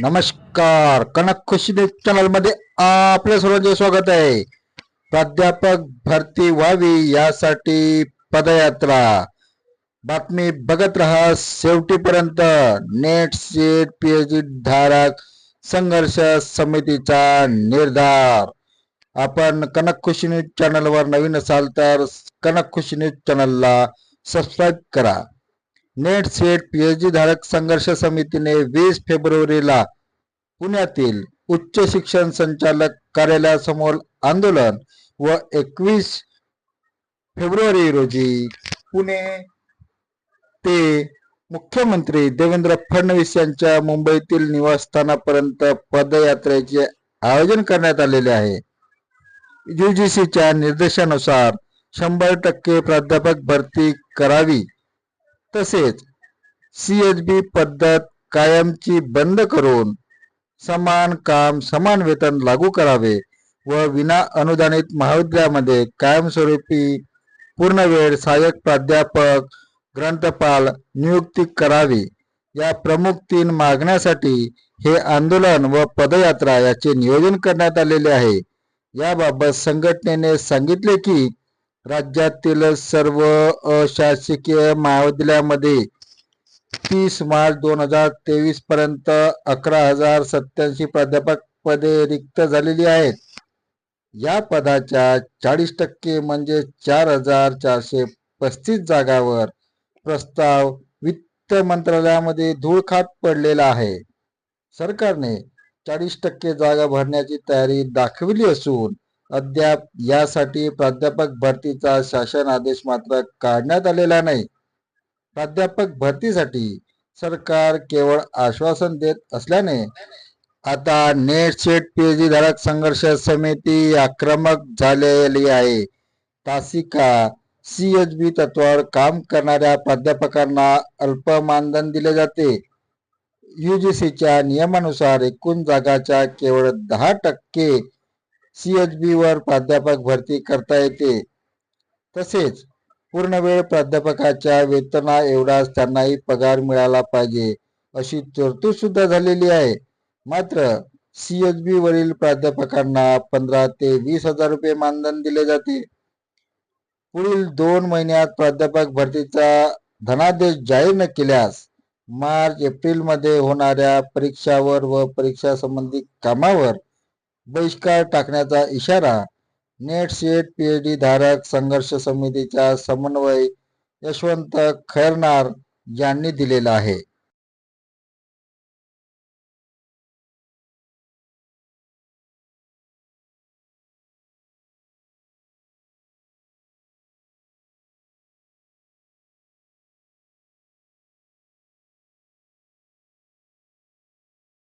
नमस्कार. कनक खुशी चॅनलमध्ये आपल्या सर्वांचे स्वागत आहे. प्राध्यापक भरती व्हावी यासाठी पदयात्रा. बातमी बघत राहा शेवटीपर्यंत. नेट सीट पीएचडी धारक संघर्ष समितीचा निर्धार. आपण कनक खुशी न्यूज चॅनलवर नवीन असाल तर कनक खुशी न्यूज चॅनलला सबस्क्राईब करा. नेट सेट पीएचडी धारक संघर्ष समितीने वीस फेब्रुवारीला पुण्यातील उच्च शिक्षण संचालक कार्यालयासमोर आंदोलन व एकवीस फेब्रुवारी रोजी पुणे ते मुख्यमंत्री देवेंद्र फडणवीस यांच्या मुंबईतील निवासस्थानापर्यंत पदयात्रेचे आयोजन करण्यात आलेले आहे. युजीसीच्या निर्देशानुसार शंभर टक्के प्राध्यापक भरती करावी. तसेच सीएचबी पद्धत कायमची बंद करून समान काम समान वेतन लागू करावे व विना अनुदानित महाविद्यालयामध्ये कायमस्वरूपी पूर्ण वेळ सहाय्यक प्राध्यापक ग्रंथपाल नियुक्ती करावी. या प्रमुख तीन मागण्यासाठी हे आंदोलन व पदयात्रा याचे नियोजन करण्यात आलेले आहे. याबाबत संघटनेने सांगितले की राज्यातील सर्व अशासकीय महाविद्यालयामध्ये तीस मार्च दोन हजार तेवीस पर्यंत अकरा हजार सत्याऐंशी प्राध्यापक पदे रिक्त झालेली आहेत. या पदाच्या चाळीस टक्के म्हणजे चार हजार चारशे पस्तीस जागावर प्रस्ताव वित्त मंत्रालयामध्ये धूळ खात पडलेला आहे. सरकारने चाळीस टक्के जागा भरण्याची तयारी दाखविली असून अद्याप यासाठी प्राध्यापक भरतीचा शासन आदेश मात्र काढण्यात आलेला नाही. प्राध्यापक भरतीसाठी सरकार केवळ आश्वासन देत असल्याने आता नेट सेट पीएचडी धारक संघर्ष समिती आक्रमक झालेली आहे. तासिका सीएचबी तत्वावर काम करणाऱ्या प्राध्यापकांना अल्प मानधन दिले जाते. युजीसीच्या नियमानुसार एकूण जागाच्या केवळ दहा टक्के सीएचबी वर प्राध्यापक भरती करता येते. तसेच पूर्णवेळ प्राध्यापकाच्या वेतना एवढाच त्यांनाही पगार मिळाला पाहिजे अशी तरतूद सुद्धा झालेली आहे. मात्र सीएसबी वरील प्राध्यापकांना पंधरा ते वीस हजार रुपये मानधन दिले जाते. पुढील दोन महिन्यात प्राध्यापक भरतीचा धनादेश जाहीर न केल्यास मार्च एप्रिलमध्ये होणाऱ्या परीक्षावर व परीक्षा संबंधी कामावर बहिष्कार टाकण्याचा इशारा नेट सीएट पीएचडी धारक संघर्ष समितीचा समन्वय यशवंत खैरनार यांनी दिलेला आहे.